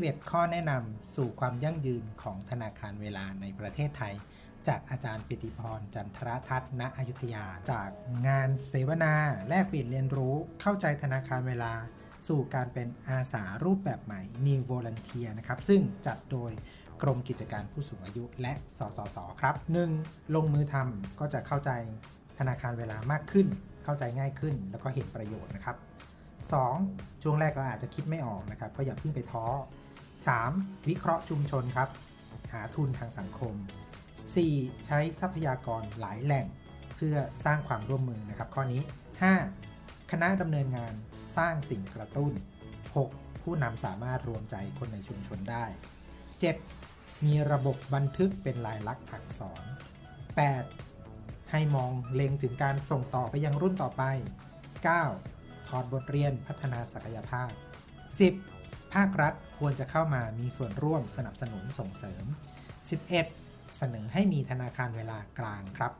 11 ข้อแนะนำสู่ความยั่งยืนของธนาคารเวลาในประเทศไทย จากอาจารย์ปิติพรจันทรทัศน์ณอยุธยา จากงานเสวนาแลกเปลี่ยนเรียนรู้เข้าใจธนาคารเวลา สู่การเป็นอาสารูปแบบใหม่ New Volunteer นะครับ ซึ่งจัดโดยกรมกิจการผู้สูงอายุและสสส ครับ 1. ลงมือทำก็จะเข้าใจธนาคารเวลามากขึ้น เข้าใจง่ายขึ้น แล้วก็เห็นประโยชน์นะครับ 2. ช่วงแรกก็อาจจะคิดไม่ออกนะครับ ก็อย่าเพิ่งไปท้อ 3. วิเคราะห์ชุมชนครับ หาทุนทางสังคม 4. ใช้ทรัพยากรหลายแหล่ง เพื่อสร้างความร่วมมือนะครับ ข้อนี้ 5. คณะดำเนินงานสร้างสิ่งกระตุ้น 6. ผู้นำสามารถรวมใจคนในชุมชนได้ 7. มีระบบบันทึกเป็นลายลักษณ์อักษร 8. ให้มองเล็งถึงการส่งต่อไปยังรุ่นต่อไป 9. ถอดบทเรียนพัฒนาศักยภาพ 10. ภาครัฐควรจะเข้ามามีส่วนร่วมสนับสนุนส่งเสริม 11. เสนอให้มีธนาคารเวลากลางครับ